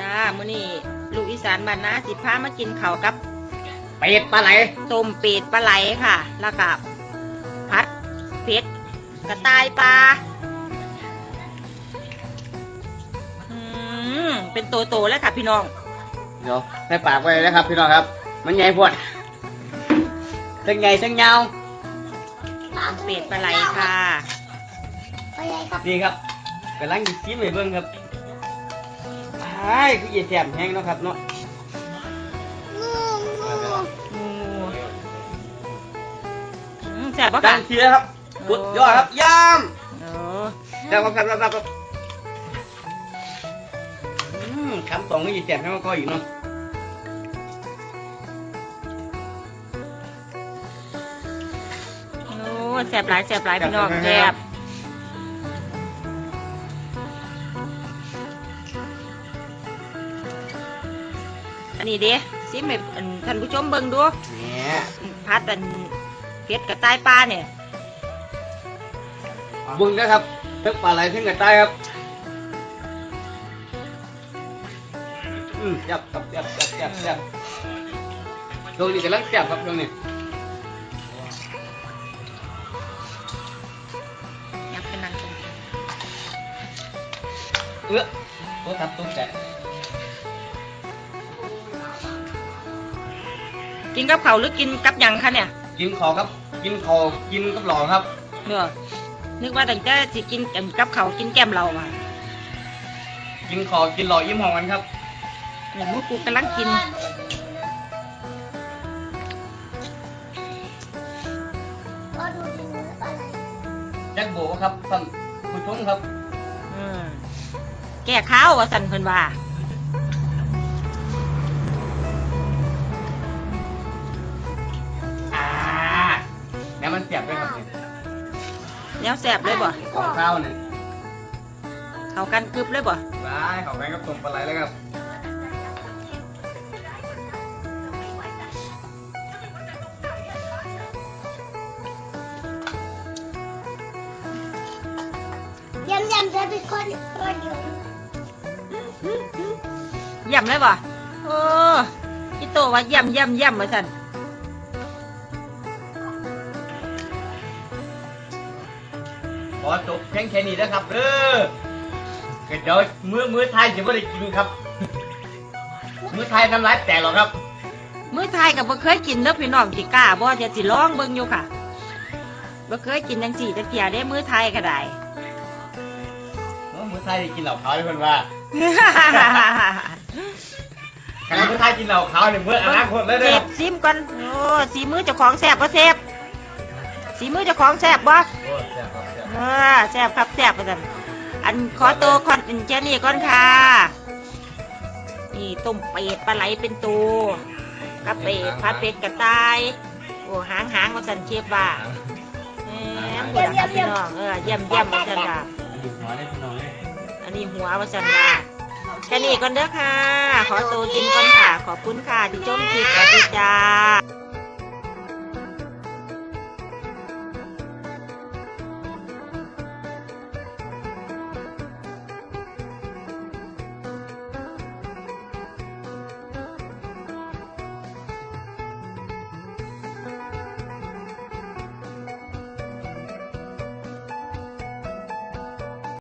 จ้ามื้อนี้ลูกอีสานบ้านนาสิพามากินข้าวกับเป็ดปลาไหลต้มเป็ดปลาไหลค่ะ แล้วก็ผัดเผ็ดกระต่ายปลาอืมเป็นโตโตๆแล้วค่ะพี่น้อง เดี๋ยวใส่ปากไว้เลยครับ พี่น้องครับ มันใหญ่พวดทั้งใหญ่ทั้งยาวต้มเป็ดปลาไหลค่ะ ไปเลยครับ นี่ครับกำลังจะชิมให้เบิ่งครับ ไอ้คือเยี่ยแจ่มแห้งเนาะครับเนาะงูงูงูอืมแซ่บปะดัค่ะงเชียร์ครับสุดยอดครับยามโอ้แซ่บครับครับครับครับอืมคำสองก็ยี่แจ่มแห้งก็อีกเนาะโอ้แซ่บหลายแซ่บหลายพี่น้องแซ่บ อันนี้เด้ซิมให้อันท่านผู้ชมเบิ่งดูเนี่ยพัดอันเป็ดกระต่ายปลาเนี่ยเบิ่งนะครับทั้งปลาไหลทั้งกระต่ายครับ อืมแซ่บครับแซ่บแซ่บแซ่บแซ่บช่วงนี้กำลังแซ่บครับช่วงนี้ยับเป็นนังกันเอื้อโต๊ะทับตุ๊กแก กินกับเขาวหรือกินกับหยังคะเนี่ย กินขอครับ กินขอกินกับหลอครับ เนอะนึกว่าตั้งแต่สิกินกับเขาวกินแก้มเรามากินขอกินหลอยิ้มหอมกันครับ เนี่ยมุกกูกำลังกิน ก็ดูดูอะไรแจ็คโบครับท่านผู้ชมครับ อืมแก้ข้าวว่าสันเพิ่นว่าอ่า มันเสียบด้วยครับเนี่ยแนวแสบเลยบ่ของข้าวเนี่ยเข้ากันกึบเลยบ่ได้ของแม่กับตุ่มปลาไหลแล้วครับยำยำจะเป็นคนคนอยู่เยี่ยมเลยบ่โอ้พี่โตว่าเยี่ยมเยี่ยมเยี่ยมว่าสัน อจบเพียงแค่นี้นะครับเออเดี๋ยวมื้อมื้อไทยจะไม่ได้กินครับ มื้อไทยทำร้ายแต่หรอกครับ มื้อไทยก็บ่เคยกินเด้อพี่น้องสิกล้าบ่จะสิลองเบิ่งอยู่ค่ะบ่เคยกินจังสี่จักเที่ยได้มื้อไทยก็ได้เออมื้อไทยได้กินเหล่าขาวด้วยคนว่าขณะมื้อไทยกินเหล่าขาวเนี่ยมื้ออนาคตเลยนะเสครัพบซิมก่อนโอ้สีมือเจ้าของแซ่บบ่เสพ สีมือเจ้าของแซ่บบ่โอ้แซ่บครับแซ่บเออแซ่บครับแซ่บว่าซั่นอันขอโตวคอนเป็นแค่นี้ก่อนค่ะ นี่ต้มเป็ดปลาไหลเป็นตัวกับเป็ดพัดเป็ดกระต่ายโอ้หางหางว่าซั่นเชฟว่าแหมบุญละครับพี่น้องเออเยี่ยมเยี่ยมว่าซั่นว่าดูหัวได้พี่น้องเลยอันนี้หัวว่าซั่นว่าแค่นี้ก่อนเด้อค่ะ ขอตัวกินก่อนค่ะ ขอบคุณค่ะที่ชมคลิปสวัสดีจ้า